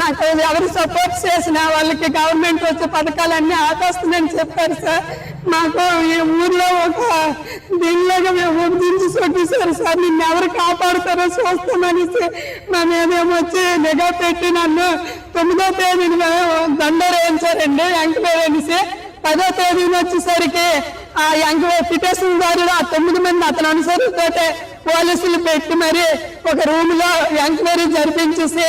నాకు ఎవరు సపోర్ట్ చేసినా వాళ్ళకి గవర్నమెంట్ వచ్చే పథకాలన్నీ ఆకాస్తుందని చెప్పారు సార్. మాకు ఈ ఊర్లో ఒక దీనిలాగా మేము దించి చూపిస్తారు సార్. నిన్ను ఎవరు కాపాడుతారో చూస్తామనేసి మా మేమేమో వచ్చి నిఘా పెట్టి నన్ను తొమ్మిదో తేదీన దండోరు వేయించారండి ఎంక్వైరీ అనేసి పదో తేదీన వచ్చేసరికి ఆ ఎంక్వైరీ పిటిషన్ దారులు ఆ తొమ్మిది మంది అతను అనుసరితోటే పోలీసులు పెట్టి మరి ఒక రూమ్లో ఎంక్వైరీ జరిపించేసి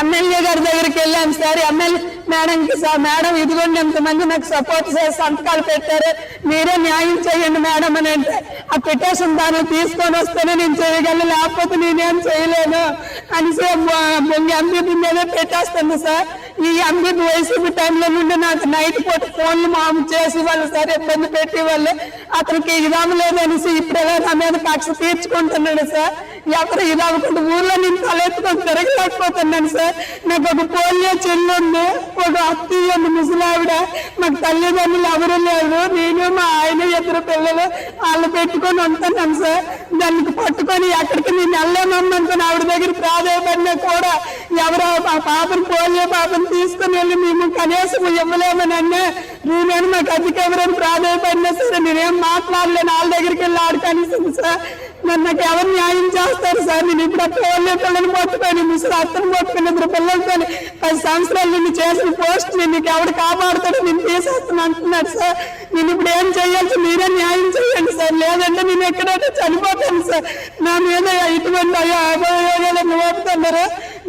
ఎమ్మెల్యే గారి దగ్గరికి వెళ్ళాం సార్. ఎమ్మెల్యే మేడంకి సార్ మేడం ఇదిగోండి ఎంతమంది నాకు సపోర్ట్ చేసి సంతకాలు పెట్టారు. మీరే న్యాయం చేయండి మేడం అని అంటే ఆ పిటిషన్ దాన్ని తీసుకొని వస్తేనే నేను చేయగలను లేకపోతే నేనేం చేయలేను అనేసి ఎంపీ మీదే పెట్టేస్తాను సార్. ఈ ఎంపీ వైసీపీ టైంలో నుండి నాకు నైట్ పూట ఫోన్లు మాము చేసి వాళ్ళు సార్ ఇబ్బంది పెట్టి వాళ్ళు అతనికి ఇదాము లేదనేసి ఇప్పుడే నా మీద కక్ష తీర్చుకుంటున్నాడు సార్? ఎవరు ఇది అవ్వకుండా ఊర్లో నేను తలే తిరగలేకపోతున్నాను సార్. నాకు ఒక పోలియో చెల్లి ఉంది ఒక అత్తయ్య ముసలావిడ. మాకు తల్లిదండ్రులు ఎవరు లేరు. నేను మా ఆయన ఇద్దరు పిల్లలు వాళ్ళు పెట్టుకొని ఉంటున్నాను సార్. దానికి పట్టుకొని ఎక్కడికి నేను వెళ్ళలేమనుకుని ఆవిడ దగ్గర ప్రాధాయపడినా కూడా ఎవరో ఆ పాపను పోలియో పాపను తీసుకుని వెళ్ళి మేము కనీసం ఇవ్వలేమని అన్నా నేనేమో మాకు అధిక ఎవరైనా ప్రాధాయపడినా సరే నేనేం మాట్లాడలేను. వాళ్ళ దగ్గరికి వెళ్ళి ఆడుకానిస్తుంది సార్. నన్ను నాకు ఎవరు న్యాయం చేస్తారు సార్? నేను ఇప్పుడు పోలియో పిల్లలు పట్టుకొని ముసలి అత్తను పట్టుకొని ఇద్దరు పిల్లలతో పది సంవత్సరాలు నిన్ను చేసిన పోస్ట్ నీకు ఎవడు కాపాడుతాడో నేను తీసేస్తాను అంటున్నారు సార్. నేను ఇప్పుడు ఏం చేయాల్సి మీరే న్యాయం చేయాలి. సార్ లేదంటే నేను ఎక్కడైతే చనిపోతాను సార్ నా మీద ఇటువంటి అభియోగాలను మోపుతున్నారు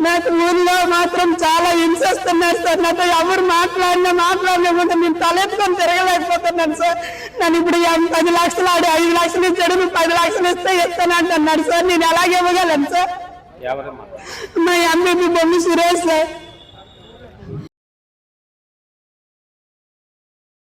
నాకు ఊర్లో మాత్రం చాలా హింసిస్తున్నారు సార్. నాతో ఎవరు మాట్లాడినా మాట్లాడలేమంటే నేను తలెత్తుకొని తిరగలేకపోతున్నాను సార్. నన్ను ఇప్పుడు పది లక్షలు ఆడి ఐదు లక్షలు ఇచ్చాడు నువ్వు పది లక్షలు ఇస్తే ఇస్తాను అంటున్నాడు సార్. నేను ఎలాగ ఇవ్వగలను సార్? మా ఎంపీ బొమ్మ సురేష్ సార్.